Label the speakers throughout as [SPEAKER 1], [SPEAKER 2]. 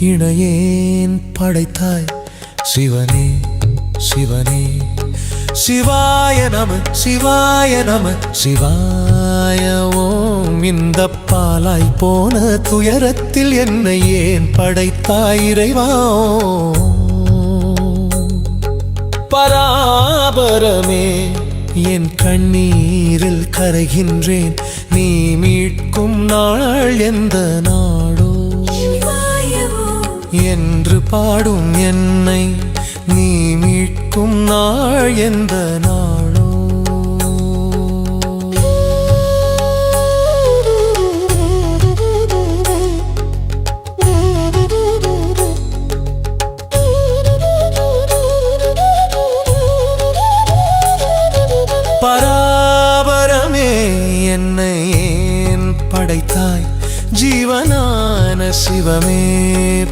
[SPEAKER 1] இணையேன் படைத்தாய். சிவனே சிவனே. சிவாய நம சிவாய நம. சிவாய ஓம் இந்த பாலாய் போன துயரத்தில் என்னை ஏன் படைத்தாய் இறைவா? பராபரமே என் கண்ணீரில் கரைகின்றேன். நீ மீட்கும் நாள் எந்த நாள்? என்று பாடும் என்னை நீ மீட்கும் நாள் எந்த நாளோ. பராபரமே என்னை ஏன் படைத்தாய்? ஜீவனான சிவமே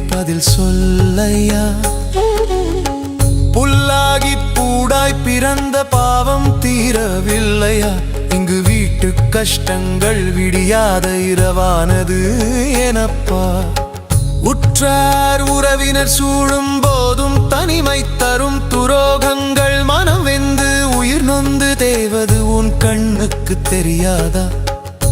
[SPEAKER 1] பதில் சொல்லையா? புல்லாகி பூடாய் பிறந்த பாவம் தீரவில்லையா? இங்கு வீட்டு கஷ்டங்கள் விடியாத இரவானது எனப்பா. உற்றார் உறவினர் சூழும் போதும் தனிமை தரும் துரோகங்கள் மனம் வெந்து உயிர் நொந்து தேவது உன் கண்ணுக்கு தெரியாதா?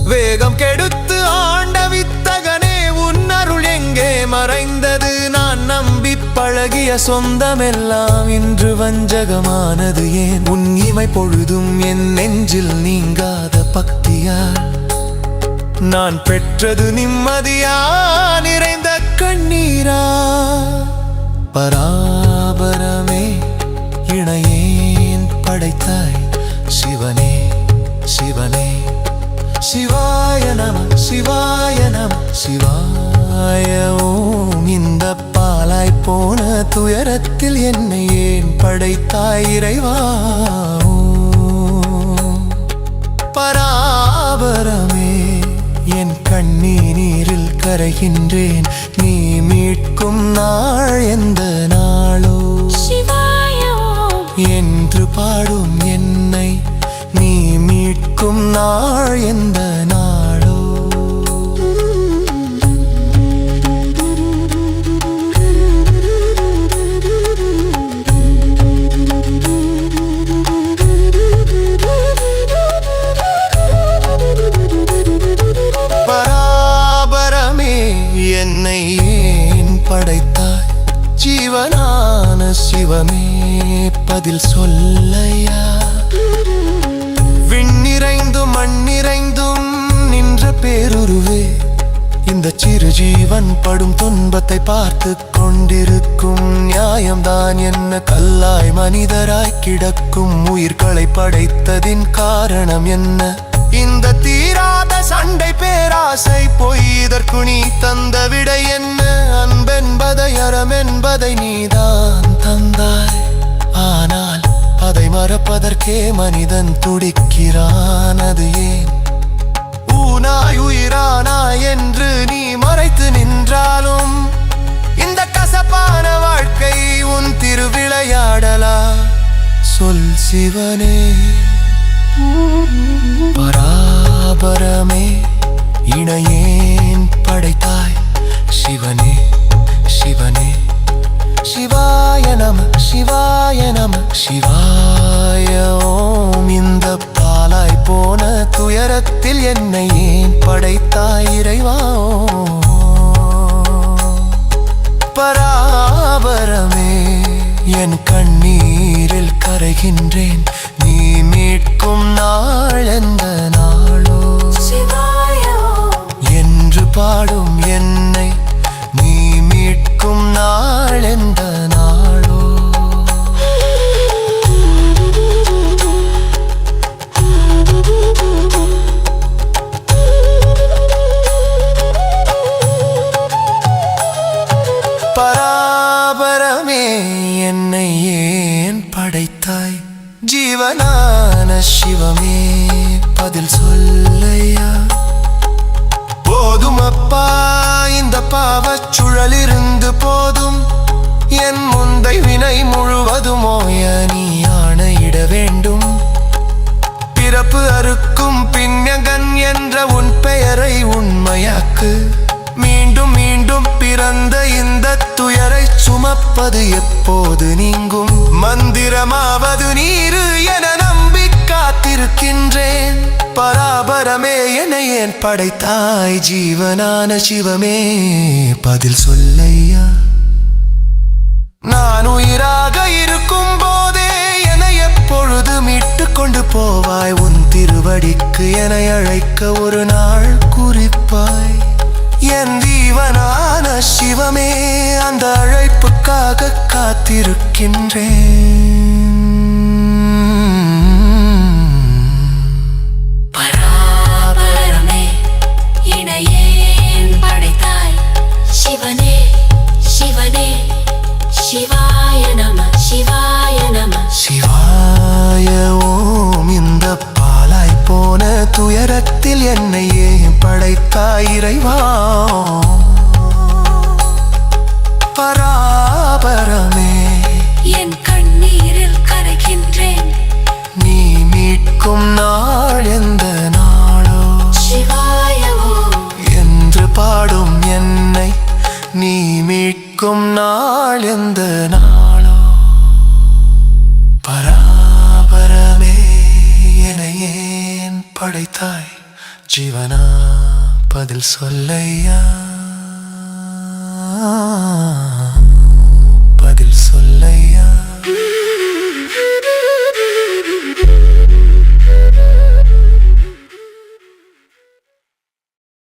[SPEAKER 1] வேகம் கெடுத்து ஆண்ட வித்தகனே உன் அருள் எங்கே மறைந்தது? நான் நம்பி பழகிய சொந்தமெல்லாம் இன்று வஞ்சகமானது ஏன்? உன் இமை பொழுதும் என் நெஞ்சில் நீங்காத பக்தியா நான் பெற்றது நிம்மதியா? நிறைந்த கண்ணீரா? பராபரமே இணையேன் படைத்தாய். சிவனே சிவனே. சிவாய நம சிவாய நம. சிவாய ஓம் இந்த பாலாய் போன துயரத்தில் என்னை ஏன் படைத்தாய் இறைவா. பராபரமே என் கண்ணீரில் கரைகின்றேன். நீ மீட்கும் நாள் எந்த நாளோ? என்று பாடும் என்னை நீ இருக்கும் நாள் எந்த நாளோ? பராபரமே என்னை ஏன் படைத்தாய்? ஜீவனான சிவமே பதில் சொல்லையா? நின்ற பேருருவே இந்த சிறு ஜீவன் படும் துன்பத்தை பார்த்து கொண்டிருக்கும் நியாயம்தான் என்ன கல்லாய் மனிதராய் கிடக்கும் உயிர்களை படைத்ததின் காரணம் என்ன? இந்த தீராத சண்டை பேராசை பொய் இதற்கு நீ தந்த விடை என்ன? அன்பென்பதை அறம் என்பதை நீதான் தந்தாய். ஆனால் அதை மறப்பதற்கே மனிதன் துடிக்கிறான் அது ஏன்? ஊனாய் உயிரானா என்று நீ மறைத்து நின்றாலும் இந்த கசப்பான வாழ்க்கை உன் திருவிளையாடலா? சொல் சிவனே. பராபரமே இணையேன் படைத்தாய். சிவனே சிவனே. சிவாய நம சிவாய நம சிவா துயரத்தில் என்னை ஏன் படைத்தாய் இறைவா? பராபரமே என் கண்ணீரில் கரைகின்றேன். நீ மீட்கும் நாள் படைத்தாய். ஜீவனான சிவமே பதில் சொல்லையா? போதும் அப்பா இந்த பாவச் சுழலிருந்து போதும். என் முந்தை வினை முழுவதும் நீ ஆணையிட வேண்டும். பிறப்பு அறுக்கும் பின்னகன் என்ற உன் பெயரை உண்மையாக்கு. மீண்டும் மீண்டும் பிறந்த சுமப்பது எப்போது நீங்கும்? மந்திரமாவது நீரு என நம்பி காத்திருக்கின்றேன். பராபரமே என ஏன் படைத்தாய்? ஜீவனான சிவமே பதில் சொல்லையா? நான் உயிராக இருக்கும் போதே என எப்பொழுது மீட்டு கொண்டு போவாய். உன் திருவடிக்கு என அழைக்க ஒரு நாள் குறிப்பாய். என் தீவனான சிவமே அந்த அழைப்புக்காக காத்திருக்கின்றேன்.
[SPEAKER 2] சிவாய நம சிவாய நம.
[SPEAKER 1] சிவாய ஓம் இந்த பாலாய் போன துயரத்தில் என்னை ஏன் படைத்தாய் இறைவா? எந்த நாளோ பராபரமே என ஏன் படைத்தாய்? ஜீவனா பதில் சொல்லையா?